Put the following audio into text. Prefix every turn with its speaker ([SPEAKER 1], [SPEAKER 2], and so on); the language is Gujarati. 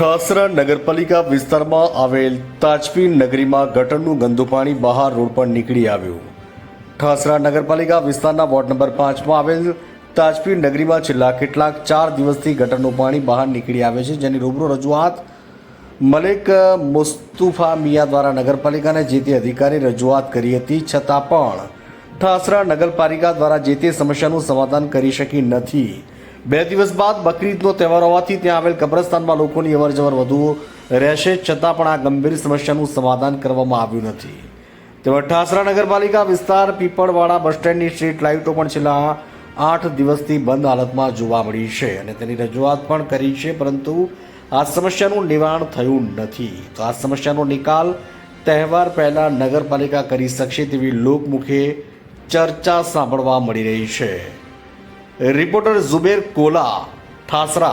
[SPEAKER 1] ઠાસરા નગરપાલિકા વિસ્તારમાં આવેલ તાજપી નગરીમાં ગટરનું ગંદુ પાણી બહાર રોડ પર નીકળી આવ્યું. ઠાસરા નગરપાલિકા વિસ્તારના વોર્ડ નંબર પાંચમાં આવેલ તાજપી નગરીમાં છેલ્લા કેટલાક ચાર દિવસથી ગટરનું પાણી બહાર નીકળી આવે છે, જેની રૂબરૂ રજૂઆત મલેક મુસ્તુફા મિયા દ્વારા નગરપાલિકાને જે તે અધિકારી રજૂઆત કરી હતી, છતાં પણ ઠાસરા નગરપાલિકા દ્વારા જે તે સમસ્યાનું સમાધાન કરી શકી નથી. બે દિવસ બાદ બકરીદનો તહેવાર હોવાથી ત્યાં આવેલ કબ્રસ્તાનમાં લોકોની અવરજવર વધુ રહેશે, છતાં પણ આ ગંભીર સમસ્યાનું સમાધાન કરવામાં આવ્યું નથી. તેમજ ઠાસરા નગરપાલિકા વિસ્તાર, પીપળવાડા બસ સ્ટેન્ડની સ્ટ્રીટ લાઇટો પણ છેલ્લા આઠ દિવસથી બંધ હાલતમાં જોવા મળી છે અને તેની રજૂઆત પણ કરી છે, પરંતુ આ સમસ્યાનું નિવારણ થયું નથી. તો આ સમસ્યાનો નિકાલ તહેવાર પહેલા નગરપાલિકા કરી શકશે તેવી લોકમુખે ચર્ચા સાંભળવા મળી રહી છે. রিপোর্টার জুবের কোলা ঠাসরা।